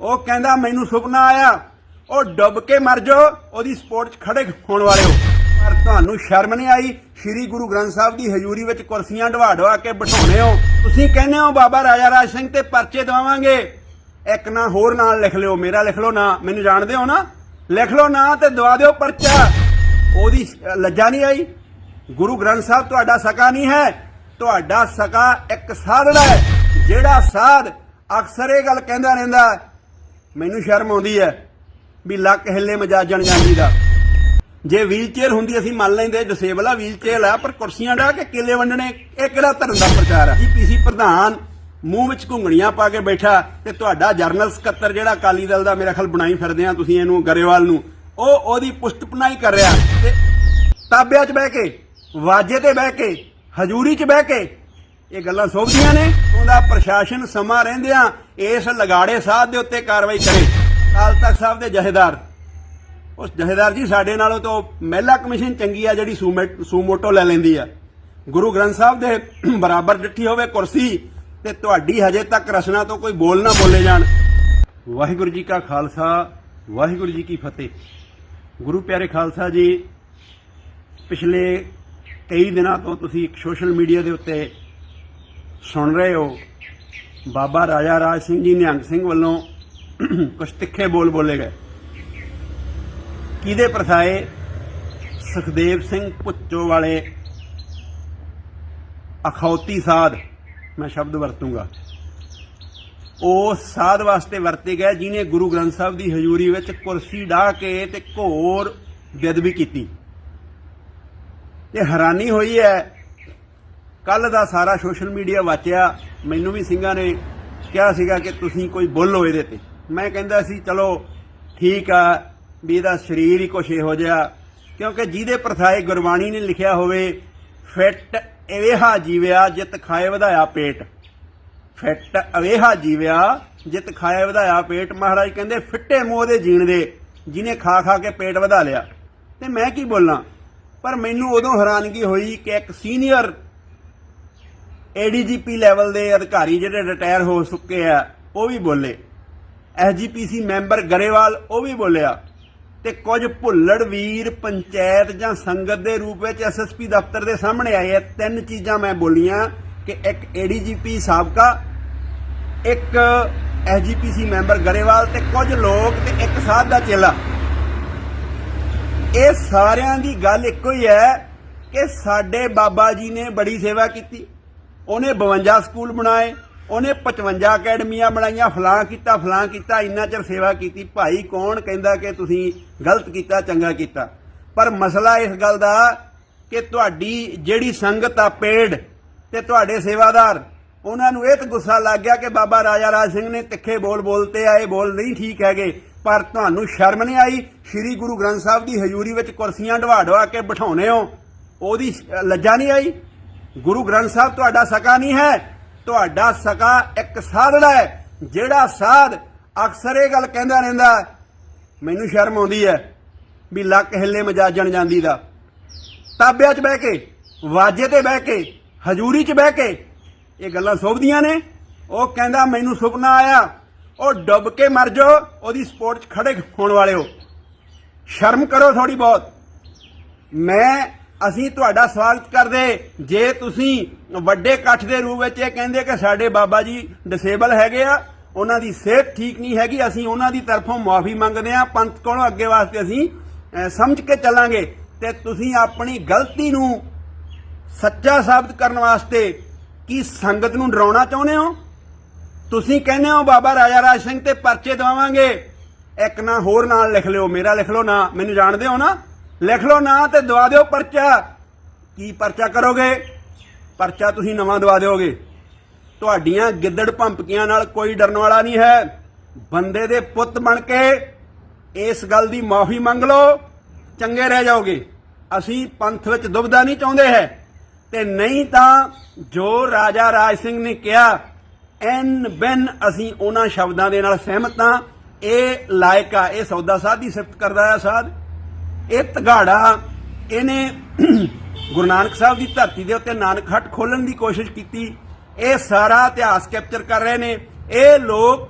ਉਹ ਕਹਿੰਦਾ, ਮੈਨੂੰ ਸੁਪਨਾ ਆਇਆ। ਉਹ ਡੁੱਬ ਕੇ ਮਰ ਜਾਓ। ਉਹਦੀ ਸਪੋਰਟ 'ਚ ਖੜੇ ਹੋਣ ਵਾਲੇ ਹੋ। ਪਰ ਤੁਹਾਨੂੰ ਸ਼ਰਮ ਨਹੀਂ ਆਈ? ਸ੍ਰੀ ਗੁਰੂ ਗ੍ਰੰਥ ਸਾਹਿਬ ਦੀ ਹਜ਼ੂਰੀ ਵਿੱਚ ਕੁਰਸੀਆਂ ਢਵਾ ਢਵਾ ਕੇ ਬਿਠਾਉਣੇ ਹੋ। ਤੁਸੀਂ ਕਹਿੰਦੇ ਹੋ, ਬਾਬਾ ਰਾਜਾ ਰਾਜ ਸਿੰਘ ਤੇ ਪਰਚੇ ਦਵਾਵਾਂਗੇ। ਇੱਕ ਨਾ ਹੋਰ ਨਾਲ ਲਿਖ ਲਿਓ, ਮੇਰਾ ਲਿਖ ਲਓ ਨਾ। ਮੈਨੂੰ ਜਾਣਦੇ ਹੋ ਨਾ? ਲਿਖ ਲਓ ਨਾ ਤੇ ਦਵਾ ਦਿਓ ਪਰਚਾ। ਉਹਦੀ ਲੱਜਾ ਨਹੀਂ ਆਈ? ਗੁਰੂ ਗ੍ਰੰਥ ਸਾਹਿਬ, ਤੁਹਾਡਾ ਸਕਾ ਨਹੀਂ ਹੈ? ਤੁਹਾਡਾ ਸਕਾ ਇੱਕ ਸਾਧੜਾ ਹੈ। ਜਿਹੜਾ ਸਾਧ ਅਕਸਰ ਇਹ ਗੱਲ ਕਹਿੰਦਾ ਰਹਿੰਦਾ ਮੈਨੂੰ ਸ਼ਰਮ ਆਉਂਦੀ ਹੈ ਵੀ ਲੱਕ ਹਿੱਲੇ ਮਜਾਜਣ ਜਾਂਦੀ ਦਾ। ਜੇ ਵੀਲਚੇਅਰ ਹੁੰਦੀ, ਅਸੀਂ ਮੰਨ ਲੈਂਦੇ ਡਿਸੇਬਲ ਆ ਵੀਲਚੇਅਰ ਆ, ਪਰ ਕੁਰਸੀਆਂ ਢਾ ਕੇ ਕਿੱਲੇ ਵੰਡਣੇ, ਇਹ ਕਿਹੜਾ ਧਰਮ ਦਾ ਪ੍ਰਚਾਰ ਆ? ਜੀਪੀਸੀ ਪ੍ਰਧਾਨ ਮੂੰਹ ਵਿੱਚ ਘੁੰਗਣੀਆਂ ਪਾ ਕੇ ਬੈਠਾ ਤੇ ਤੁਹਾਡਾ ਜਰਨਲ ਸਕੱਤਰ ਜਿਹੜਾ ਅਕਾਲੀ ਦਲ ਦਾ ਮੇਰਾ ਖਲ ਬਣਾਈ ਫਿਰਦੇ ਆ ਤੁਸੀਂ ਇਹਨੂੰ, ਗਰੇਵਾਲ ਨੂੰ। ਉਹ ਉਹਦੀ ਪੁਸ਼ਤਪਨਾਈ ਕਰ ਰਿਹਾ ਤੇ ਤਾਬਿਆਂ 'ਚ ਬਹਿ ਕੇ, ਵਾਜੇ ਤੇ ਬਹਿ ਕੇ, ਹਜ਼ੂਰੀ 'ਚ ਬਹਿ ਕੇ ਇਹ ਗੱਲਾਂ ਸੋਭਦੀਆਂ ਨੇ, ਉਹਦਾ ਪ੍ਰਸ਼ਾਸਨ ਸਮਾਂ ਰਹਿੰਦਿਆਂ ਇਸ ਲਗਾੜੇ ਸਾਧ ਦੇ ਉੱਤੇ ਕਾਰਵਾਈ ਕਰੇ। ਅਕਾਲ ਤਖਤ ਸਾਹਿਬ ਦੇ ਜਹੇਦਾਰ ਉਸ ਜਹੇਦਾਰ ਜੀ ਸਾਡੇ ਨਾਲੋਂ ਤੋਂ ਮਹਿਲਾ ਕਮਿਸ਼ਨ ਚੰਗੀ ਆ ਜਿਹੜੀ ਸੂਮੇ- ਸੂਮੋਟੋ ਲੈ ਲੈਂਦੀ ਆ। ਗੁਰੂ ਗ੍ਰੰਥ ਸਾਹਿਬ ਦੇ ਬਰਾਬਰ ਡਿੱਠੀ ਹੋਵੇ ਕੁਰਸੀ ਤੇ ਤੁਹਾਡੀ ਹਜੇ ਤੱਕ ਰਸਨਾ ਤੋਂ ਕੋਈ ਬੋਲ ਨਾ ਬੋਲੇ ਜਾਣ। ਵਾਹਿਗੁਰੂ ਜੀ ਕਾ ਖਾਲਸਾ, ਵਾਹਿਗੁਰੂ ਜੀ ਕੀ ਫਤਿਹ। ਗੁਰੂ ਪਿਆਰੇ ਖਾਲਸਾ ਜੀ, ਪਿਛਲੇ ਕਈ ਦਿਨਾਂ ਤੋਂ ਤੁਸੀਂ ਇੱਕ ਸੋਸ਼ਲ ਮੀਡੀਆ ਦੇ ਉੱਤੇ ਸੁਣ ਰਹੇ ਹੋ। ਬਾਬਾ ਰਾਜਾ ਰਾਜ ਸਿੰਘ ਜੀ ਨਿਹੰਗ ਸਿੰਘ ਵੱਲੋਂ ਕੁਝ ਤਿੱਖੇ ਬੋਲ ਬੋਲੇ ਗਏ। ਕਿਹਦੇ ਪ੍ਰਥਾਏ ਸੁਖਦੇਵ ਸਿੰਘ ਪੁੱਚੋ ਵਾਲੇ ਅਖੌਤੀ ਸਾਧ, ਮੈਂ ਸ਼ਬਦ ਵਰਤੂੰਗਾ। ਉਹ ਸਾਧ ਵਾਸਤੇ ਵਰਤੇ ਗਏ ਜਿਨੇ ਗੁਰੂ ਗ੍ਰੰਥ ਸਾਹਿਬ ਦੀ ਹਜ਼ੂਰੀ ਵਿੱਚ ਕੁਰਸੀ ਢਾ ਕੇ ਤੇ ਘੋਰ ਬੇਦਬੀ ਕੀਤੀ। ਤੇ ਹੈਰਾਨੀ ਹੋਈ ਹੈ ਕੱਲ ਦਾ ਸਾਰਾ ਸੋਸ਼ਲ ਮੀਡੀਆ ਵਾਚਿਆ, ਮੈਨੂੰ ਵੀ ਸਿੰਘਾਂ ਨੇ ਕਿਹਾ ਸੀਗਾ ਕਿ ਤੁਸੀਂ ਕੋਈ ਬੋਲੋ ਇਹਦੇ ਤੇ। ਮੈਂ ਕਹਿੰਦਾ ਸੀ, ਚਲੋ ਠੀਕ ਆ, ਵੀ ਇਹਦਾ ਸਰੀਰ ਹੀ ਕੁਛ ਇਹੋ ਜਿਹਾ, ਕਿਉਂਕਿ ਜਿਹਦੇ ਪ੍ਰਥਾਏ ਗੁਰਬਾਣੀ ਨੇ ਲਿਖਿਆ ਹੋਵੇ, ਫਿੱਟ ਅਵੇਹਾ ਜੀਵਿਆ, ਜਿਤ ਖਾਏ ਵਧਾਇਆ ਪੇਟ। ਫਿੱਟ ਅਵੇਹਾ ਜੀਵਿਆ, ਜਿਤ ਖਾਏ ਵਧਾਇਆ ਪੇਟ। ਮਹਾਰਾਜ ਕਹਿੰਦੇ, ਫਿੱਟੇ ਮੋਹ ਦੇ ਜੀਣ ਦੇ, ਜਿਹਨੇ ਖਾ ਖਾ ਕੇ ਪੇਟ ਵਧਾ ਲਿਆ। ਤੇ ਮੈਂ ਕੀ ਬੋਲਾਂ? ਪਰ ਮੈਨੂੰ ਉਦੋਂ ਹੈਰਾਨਗੀ ਹੋਈ ਕਿ ਇੱਕ ਸੀਨੀਅਰ ਏਡੀਜੀਪੀ ਲੈਵਲ ਦੇ ਅਧਿਕਾਰੀ ਜਿਹੜੇ ਰਿਟਾਇਰ ਹੋ ਚੁੱਕੇ ਆ, ਉਹ ਵੀ ਬੋਲੇ। ਐਸਜੀਪੀਸੀ ਮੈਂਬਰ ਗਰੇਵਾਲ ਉਹ ਵੀ ਬੋਲਿਆ। ਤੇ ਕੁਝ ਭੁੱਲੜ ਵੀਰ ਪੰਚਾਇਤ ਜਾਂ ਸੰਗਤ ਦੇ ਰੂਪ ਵਿੱਚ ਐਸਐਸਪੀ ਦਫ਼ਤਰ ਦੇ ਸਾਹਮਣੇ ਆਏ ਆ। ਤਿੰਨ ਚੀਜ਼ਾਂ ਮੈਂ ਬੋਲੀਆਂ ਕਿ ਇੱਕ ਏਡੀਜੀਪੀ ਸਾਬਕਾ, ਇੱਕ ਐਸਜੀਪੀਸੀ ਮੈਂਬਰ ਗਰੇਵਾਲ ਤੇ ਕੁਝ ਲੋਕ ਤੇ ਇੱਕ ਸਾਧ ਦਾ ਚੇਲਾ। ਇਹ ਸਾਰਿਆਂ ਦੀ ਗੱਲ ਇੱਕੋ ਹੀ ਹੈ ਕਿ ਸਾਡੇ ਬਾਬਾ ਜੀ ਨੇ ਬੜੀ ਸੇਵਾ ਕੀਤੀ। ਉਹਨੇ 52 ਸਕੂਲ ਬਣਾਏ, ਉਹਨੇ 55 ਅਕੈਡਮੀਆਂ ਬਣਾਈਆਂ ਫਲਾਂ ਕੀਤਾ ਫਲਾਂ ਕੀਤਾ, ਇੰਨਾ ਚਿਰ ਸੇਵਾ ਕੀਤੀ, ਭਾਈ ਕੌਣ ਕਹਿੰਦਾ ਕਿ ਤੁਸੀਂ ਗਲਤ ਕੀਤਾ, ਚੰਗਾ ਕੀਤਾ? ਪਰ ਮਸਲਾ ਇਸ ਗੱਲ ਦਾ ਕਿ ਤੁਹਾਡੀ ਜਿਹੜੀ ਸੰਗਤ ਆ ਪੇੜ ਤੇ ਤੁਹਾਡੇ ਸੇਵਾਦਾਰ, ਉਹਨਾਂ ਨੂੰ ਇਹ ਤਾਂ ਗੁੱਸਾ ਲੱਗ ਗਿਆ ਕਿ ਬਾਬਾ ਰਾਜਾ ਰਾਜ ਸਿੰਘ ਨੇ ਤਿੱਖੇ ਬੋਲ ਬੋਲਤੇ ਆਏ, ਬੋਲ ਨਹੀਂ ਠੀਕ ਹੈਗੇ। ਪਰ ਤੁਹਾਨੂੰ ਸ਼ਰਮ ਨਹੀਂ ਆਈ? ਸ੍ਰੀ ਗੁਰੂ ਗ੍ਰੰਥ ਸਾਹਿਬ ਦੀ ਹਜ਼ੂਰੀ ਵਿੱਚ ਕੁਰਸੀਆਂ ਢਵਾ ਢਵਾ ਕੇ ਬਿਠਾਉਣੇ ਹੋ, ਉਹਦੀ ਲੱਜਾ ਨਹੀਂ ਆਈ? ਗੁਰੂ ਗ੍ਰੰਥ ਸਾਹਿਬ, ਤੁਹਾਡਾ ਸਕਾ ਨਹੀਂ ਹੈ। ਤੁਹਾਡਾ ਸਕਾ ਇੱਕ ਸਾਧੜਾ ਹੈ। ਜਿਹੜਾ ਸਾਧ ਅਕਸਰ ਇਹ ਗੱਲ ਕਹਿੰਦਾ ਰਹਿੰਦਾ ਮੈਨੂੰ ਸ਼ਰਮ ਆਉਂਦੀ ਹੈ ਵੀ ਲੱਕ ਹਿੱਲੇ ਮਜਾਜਣ ਜਾਂਦੀ ਦਾ। ਤਾਬਿਆਂ 'ਚ ਬਹਿ ਕੇ, ਵਾਜੇ ਤੇ ਬਹਿ ਕੇ, ਹਜ਼ੂਰੀ 'ਚ ਬਹਿ ਕੇ ਇਹ ਗੱਲਾਂ ਸੋਭਦੀਆਂ ਨੇ। ਉਹ ਕਹਿੰਦਾ, ਮੈਨੂੰ ਸੁਪਨਾ ਆਇਆ। ਉਹ ਡੁੱਬ ਕੇ ਮਰ ਜਾਓ, ਉਹਦੀ ਸਪੋਰਟ 'ਚ ਖੜੇ ਹੋਣ ਵਾਲੇ ਹੋ। ਸ਼ਰਮ ਕਰੋ ਥੋੜੀ ਬਹੁਤ। ਮੈਂ ਅਸੀਂ ਤੁਹਾਡਾ ਸਵਾਗਤ ਕਰਦੇ। ਜੇ ਤੁਸੀਂ ਵੱਡੇ ਇਕੱਠ ਦੇ ਰੂਪ ਵਿੱਚ ਇਹ ਕਹਿੰਦੇ ਕਿ ਸਾਡੇ ਬਾਬਾ ਜੀ ਡਿਸੇਬਲ ਹੈਗੇ ਆ, ਉਹਨਾਂ ਦੀ ਸਿਹਤ ਠੀਕ ਨਹੀਂ ਹੈਗੀ, ਅਸੀਂ ਉਹਨਾਂ ਦੀ ਤਰਫੋਂ ਮਾਫੀ ਮੰਗਦੇ ਆ ਪੰਥ ਕੋਲੋਂ ਅੱਗੇ ਵਾਸਤੇ ਅਸੀਂ ਸਮਝ ਕੇ ਚੱਲਾਂਗੇ। ਤੇ ਤੁਸੀਂ ਆਪਣੀ ਗਲਤੀ ਨੂੰ ਸੱਚਾ ਸਾਬਤ ਕਰਨ ਵਾਸਤੇ ਕੀ ਸੰਗਤ ਨੂੰ ਡਰਾਉਣਾ ਚਾਹੁੰਦੇ ਹੋ? ਤੁਸੀਂ ਕਹਿੰਦੇ ਹੋ, ਬਾਬਾ ਰਾਜਾ ਰਾਜ ਸਿੰਘ ਤੇ ਪਰਚੇ ਦਵਾਵਾਂਗੇ। ਇੱਕ ਨਾ ਹੋਰ ਨਾਲ ਲਿਖ ਲਿਓ, ਮੇਰਾ ਲਿਖ ਲਓ ਨਾ, ਮੈਨੂੰ ਜਾਣਦੇ ਹੋ ਨਾ? ਲਿਖ ਲਓ ਨਾ ਤੇ ਦਵਾ ਦਿਓ ਪਰਚਾ। ਕੀ ਪਰਚਾ ਕਰੋਗੇ? ਪਰਚਾ ਤੁਸੀਂ ਨਵਾਂ ਦਵਾ ਦਿਓਗੇ। ਤੁਹਾਡੀਆਂ ਗਿੱਦੜ ਭੰਪਕੀਆਂ ਨਾਲ ਕੋਈ ਡਰਨ ਵਾਲਾ ਨਹੀਂ ਹੈ। ਬੰਦੇ ਦੇ ਪੁੱਤ ਬਣ ਕੇ ਇਸ ਗੱਲ ਦੀ ਮਾਫੀ ਮੰਗ ਲਓ। ਚੰਗੇ ਰਹਿ ਜਾਓਗੇ। ਅਸੀਂ ਪੰਥ ਵਿੱਚ ਦੁਬਦਾ ਨਹੀਂ ਚਾਹੁੰਦੇ ਹੈ। ਤੇ ਨਹੀਂ ਤਾਂ ਜੋ ਰਾਜਾ ਰਾਜ ਸਿੰਘ ਨੇ ਕਿਹਾ, ਐਨ ਬੈਨ ਅਸੀਂ ਉਹਨਾਂ ਸ਼ਬਦਾਂ ਦੇ ਨਾਲ ਸਹਿਮਤ ਹਾਂ। ਇਹ ਲਾਇਕਾ ਇਹ ਸੌਦਾ ਸਾਧ ਦੀ ਸਿਫਤ ਕਰਦਾ ਆ ਸਾਧ। ਇਹ ਤਗਾੜਾ ਇਹਨੇ ਗੁਰੂ ਨਾਨਕ ਸਾਹਿਬ ਦੀ ਧਰਤੀ ਦੇ ਉੱਤੇ ਨਾਨਕ ਹੱਟ ਖੋਲਣ ਦੀ ਕੋਸ਼ਿਸ਼ ਕੀਤੀ। ਇਹ ਸਾਰਾ ਇਤਿਹਾਸ ਕੈਪਚਰ ਕਰ ਰਹੇ ਨੇ। ਇਹ ਲੋਕ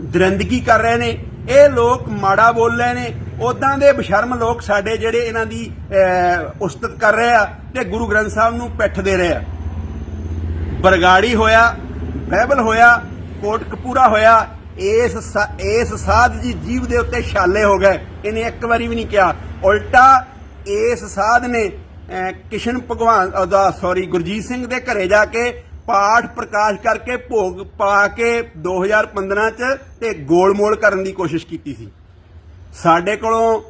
ਦਰਿੰਦਗੀ ਕਰ ਰਹੇ ਨੇ। ਇਹ ਲੋਕ ਮਾੜਾ ਬੋਲ ਰਹੇ ਨੇ। ਉਦਾਂ ਦੇ ਬਸ਼ਰਮ ਲੋਕ ਸਾਡੇ ਜਿਹੜੇ ਇਹਨਾਂ ਦੀ ਅਹ, ਉਸਤਤ ਕਰ ਰਹੇ ਆ ਤੇ ਗੁਰੂ ਗ੍ਰੰਥ ਸਾਹਿਬ ਨੂੰ ਪਿੱਠ ਦੇ ਰਹੇ ਆ। ਬਰਗਾੜੀ ਹੋਇਆ ਬਾਈਬਲ ਹੋਇਆ ਕੋਟ ਕਪੂਰਾ ਹੋਇਆ ਇਸ ਇਸ ਸਾਧ ਜੀ ਜੀਵ ਦੇ ਉੱਤੇ ਛਾਲੇ ਹੋ ਗਏ। ਇਹਨੇ ਇੱਕ ਵਾਰੀ ਵੀ ਨਹੀਂ ਕਿਹਾ। ਉਲਟਾ ਇਸ ਸਾਧ ਨੇ ਕਿਸ਼ਨ ਭਗਵਾਨ ਉਹਦਾ ਸੌਰੀ ਗੁਰਜੀਤ ਸਿੰਘ ਦੇ ਘਰੇ ਜਾ ਕੇ ਪਾਠ ਪ੍ਰਕਾਸ਼ ਕਰਕੇ ਭੋਗ ਪਾ ਕੇ 2015 ਚ ਤੇ ਗੋਲਮੋਲ ਕਰਨ ਦੀ ਕੋਸ਼ਿਸ਼ ਕੀਤੀ ਸੀ। ਸਾਡੇ ਕੋਲੋਂ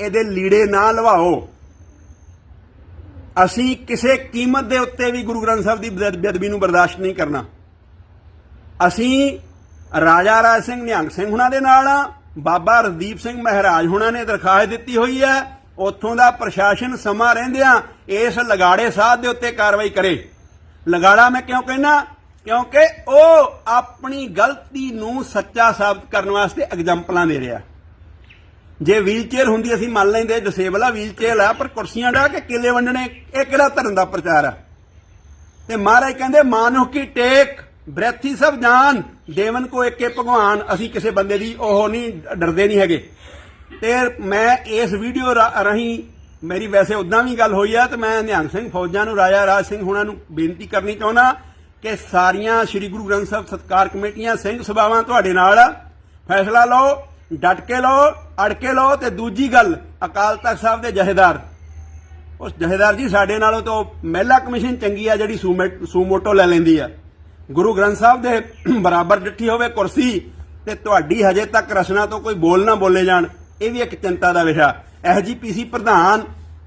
ਇਹਦੇ ਲੀੜੇ ਨਾ ਲਵਾਓ। ਅਸੀਂ ਕਿਸੇ ਕੀਮਤ ਦੇ ਉੱਤੇ ਵੀ ਗੁਰੂ ਗ੍ਰੰਥ ਸਾਹਿਬ ਦੀ ਬੇਦ- ਬੇਅਦਬੀ ਨੂੰ ਬਰਦਾਸ਼ਤ ਨਹੀਂ ਕਰਨਾ। ਅਸੀਂ ਰਾਜਾ ਰਾਜ ਸਿੰਘ ਨਿਹੰਗ ਸਿੰਘ ਹੁਣਾਂ ਦੇ ਨਾਲ ਬਾਬਾ ਰਦੀਪ ਸਿੰਘ ਮਹਾਰਾਜ ਹੁਣਾਂ ਨੇ ਦਰਖਾਸਤ ਦਿੱਤੀ ਹੋਈ ਹੈ, ਉੱਥੋਂ ਦਾ ਪ੍ਰਸ਼ਾਸਨ ਸਮਾਂ ਰਹਿੰਦਿਆਂ ਇਸ ਲਗਾੜੇ ਸਾਧ ਦੇ ਉੱਤੇ ਕਾਰਵਾਈ ਕਰੇ। ਲਗਾੜਾ ਮੈਂ ਕਿਉਂ ਕਹਿਣਾ ਕਿਉਂਕਿ ਉਹ ਆਪਣੀ ਗਲਤੀ ਨੂੰ ਸੱਚਾ ਸਾਬਤ ਕਰਨ ਵਾਸਤੇ ਐਗਜ਼ਾਮਪਲਾਂ ਦੇ ਰਿਹਾ। ਜੇ ਵੀਲਚੇਅਰ ਹੁੰਦੀ, ਅਸੀਂ ਮੰਨ ਲੈਂਦੇ ਡਿਸੇਬਲ ਆ, ਵੀਲਚੇਅਰ ਆ, ਪਰ ਕੁਰਸੀਆਂ ਢਾ ਕੇ ਕਿਲੇ ਵੰਡਣੇ, ਇਹ ਕਿਹੜਾ ਧਰਮ ਦਾ ਪ੍ਰਚਾਰ ਆ? ਤੇ ਮਹਾਰਾਜ ਕਹਿੰਦੇ, ਮਾਨੁਖ ਕੀ ਟੇਕ, ਬ੍ਰੈਥੀ ਸਭ ਜਾਨ ਦੇਵਨ ਕੋ ਏਕੇ ਭਗਵਾਨ, ਅਸੀਂ ਕਿਸੇ ਬੰਦੇ ਦੀ ਉਹ ਨਹੀਂ, ਡਰਦੇ ਨਹੀਂ ਹੈਗੇ। ਤੇ ਮੈਂ ਇਸ ਵੀਡੀਓ ਰਾਹੀਂ ਮੇਰੀ ਵੈਸੇ ਉਦਾਂ ਵੀ ਗੱਲ ਹੋਈ ਆ ਤੇ ਮੈਂ ਨਿਹੰਗ ਸਿੰਘ ਫੌਜਾਂ ਨੂੰ, ਰਾਜਾ ਰਾਜ ਸਿੰਘ ਹੁਣਾਂ ਨੂੰ ਬੇਨਤੀ ਕਰਨੀ ਚਾਹੁੰਦਾ ਕਿ ਸਾਰੀਆਂ ਸ੍ਰੀ ਗੁਰੂ ਗ੍ਰੰਥ ਸਾਹਿਬ ਸਤਕਾਰ ਕਮੇਟੀਆਂ, ਸਿੰਘ ਸਭਾਵਾਂ ਤੁਹਾਡੇ ਨਾਲ ਫੈਸਲਾ ਲਓ, ਡਟ ਕੇ ਲਓ, ਅੜ ਕੇ ਲਓ ਤੇ ਦੂਜੀ ਗੱਲ, ਅਕਾਲ ਤਖਤ ਸਾਹਿਬ ਦੇ ਜਹੇਦਾਰ। ਉਸ ਜਹੇਦਾਰ ਜੀ ਸਾਡੇ ਨਾਲੋਂ ਤੋਂ ਮਹਿਲਾ ਕਮਿਸ਼ਨ ਚੰਗੀ ਆ ਜਿਹੜੀ ਸੂਮੇ- ਸੂਮੋਟੋ ਲੈ ਲੈਂਦੀ ਆ। ਗੁਰੂ ਗ੍ਰੰਥ ਸਾਹਿਬ ਦੇ ਬਰਾਬਰ ਡਿੱਠੀ ਹੋਵੇ ਕੁਰਸੀ ਤੇ ਤੁਹਾਡੀ ਹਜੇ ਤੱਕ ਰਚਨਾ ਤੋਂ ਕੋਈ ਬੋਲ ਨਾ ਬੋਲੇ ਜਾਣ, ਇਹ ਵੀ ਇੱਕ ਚਿੰਤਾ ਦਾ ਵਿਸ਼ਾ। ਐਸਜੀਪੀਸੀ ਪ੍ਰਧਾਨ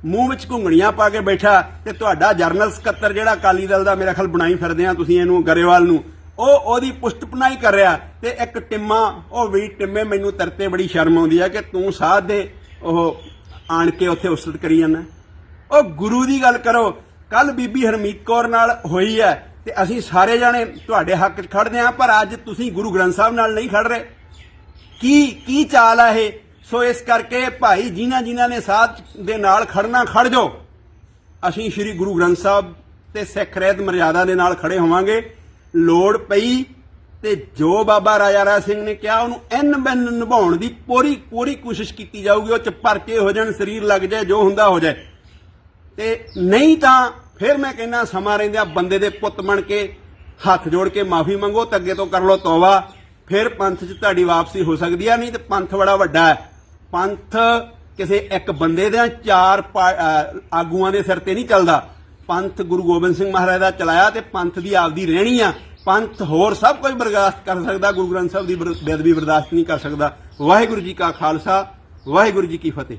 ਮੂੰਹ ਵਿੱਚ ਘੁੰਗਣੀਆਂ ਪਾ ਕੇ ਬੈਠਾ ਤੇ ਤੁਹਾਡਾ ਜਰਨਲ ਸਕੱਤਰ ਜਿਹੜਾ ਅਕਾਲੀ ਦਲ ਦਾ ਮੇਰਾ ਖਿਆਲ ਬਣਾਈ ਫਿਰਦੇ ਆ ਤੁਸੀਂ ਇਹਨੂੰ, ਗਰੇਵਾਲ ਨੂੰ, ਉਹ ਉਹਦੀ ਪੁਸ਼ਟਪਨਾਈ ਕਰ ਰਿਹਾ ਤੇ ਇੱਕ ਟਿੰਮਾ, ਉਹ ਵੀ ਟਿੰਮੇ ਮੈਨੂੰ ਤਰਤੇ ਬੜੀ ਸ਼ਰਮ ਆਉਂਦੀ ਆ ਕਿ ਤੂੰ ਸਾਧ ਦੇ ਉਹ ਆਣ ਕੇ ਉੱਥੇ ਉਸਤਤ ਕਰੀ ਜਾਂਦਾ। ਉਹ ਗੁਰੂ ਦੀ ਗੱਲ ਕਰੋ ਕੱਲ ਬੀਬੀ ਹਰਮੀਤ ਕੌਰ ਨਾਲ ਹੋਈ ਹੈ ਤੇ ਅਸੀਂ ਸਾਰੇ ਜਾਣੇ ਤੁਹਾਡੇ ਹੱਕ 'ਚ ਖੜਦੇ ਆਂ ਪਰ ਅੱਜ ਤੁਸੀਂ ਗੁਰੂ ਗ੍ਰੰਥ ਸਾਹਿਬ ਨਾਲ ਨਹੀਂ ਖੜ ਰਹੇ। ਕੀ ਕੀ ਚਾਲ ਆ ਇਹ? ਸੋ ਇਸ ਕਰਕੇ ਭਾਈ ਜਿਨ੍ਹਾਂ ਜਿਨ੍ਹਾਂ ਨੇ ਸਾਥ ਦੇ ਨਾਲ ਖੜਨਾ ਖੜ ਜਾਓ। ਅਸੀਂ ਸ੍ਰੀ ਗੁਰੂ ਗ੍ਰੰਥ ਸਾਹਿਬ ਤੇ ਸਿੱਖ ਰਹਿਤ ਮਰਿਆਦਾ ਦੇ ਨਾਲ ਖੜੇ ਹੋਵਾਂਗੇ। ਲੋੜ ਪਈ ਤੇ ਜੋ ਬਾਬਾ ਰਾਜਾ ਰਾਜ ਸਿੰਘ ਨੇ ਕਿਹਾ, ਉਹਨੂੰ ਐਨ ਬੈਨ ਨਿਭਾਉਣ ਦੀ ਪੂਰੀ ਪੂਰੀ ਕੋਸ਼ਿਸ਼ ਕੀਤੀ ਜਾਊਗੀ। ਉਹ ਚ ਪਰਚੇ ਹੋ ਜਾਣ, ਸਰੀਰ ਲੱਗ ਜਾਏ, ਜੋ ਹੁੰਦਾ ਹੋ ਜਾਏ। ਤੇ ਨਹੀਂ ਤਾਂ ਫਿਰ ਮੈਂ ਕਹਿੰਦਾ ਸਮਾਂ ਰਹਿੰਦਿਆਂ ਬੰਦੇ ਦੇ ਪੁੱਤ ਬਣ ਕੇ, ਹੱਥ ਜੋੜ ਕੇ ਮਾਫੀ ਮੰਗੋ ਤੇ ਅੱਗੇ ਤੋਂ ਕਰ ਲੋ ਤੌਬਾ। ਫਿਰ ਪੰਥ 'ਚ ਤੁਹਾਡੀ ਵਾਪਸੀ ਹੋ ਸਕਦੀ ਆ, ਨਹੀਂ ਤੇ ਪੰਥ ਬੜਾ ਵੱਡਾ ਹੈ। ਪੰਥ ਕਿਸੇ ਇੱਕ ਬੰਦੇ ਦੇ ਚਾਰ ਪਾ- ਆਗੂਆਂ ਦੇ ਸਿਰ ਤੇ ਨਹੀਂ ਚੱਲਦਾ। ਪੰਥ ਗੁਰੂ ਗੋਬਿੰਦ ਸਿੰਘ ਮਹਾਰਾਜ ਦਾ ਚਲਾਇਆ ਤੇ ਪੰਥ ਦੀ ਆਪਦੀ ਰਹਿਣੀ ਆ। ਪੰਥ ਹੋਰ ਸਭ ਕੁਝ ਬਰਦਾਸ਼ਤ ਕਰ ਸਕਦਾ, ਗੁਰੂ ਗ੍ਰੰਥ ਸਾਹਿਬ ਦੀ ਬਰ- ਬੇਅਦਬੀ ਬਰਦਾਸ਼ਤ ਨਹੀਂ ਕਰ ਸਕਦਾ। ਵਾਹਿਗੁਰੂ ਜੀ ਕਾ ਖਾਲਸਾ, ਵਾਹਿਗੁਰੂ ਜੀ ਕੀ ਫਤਿਹ।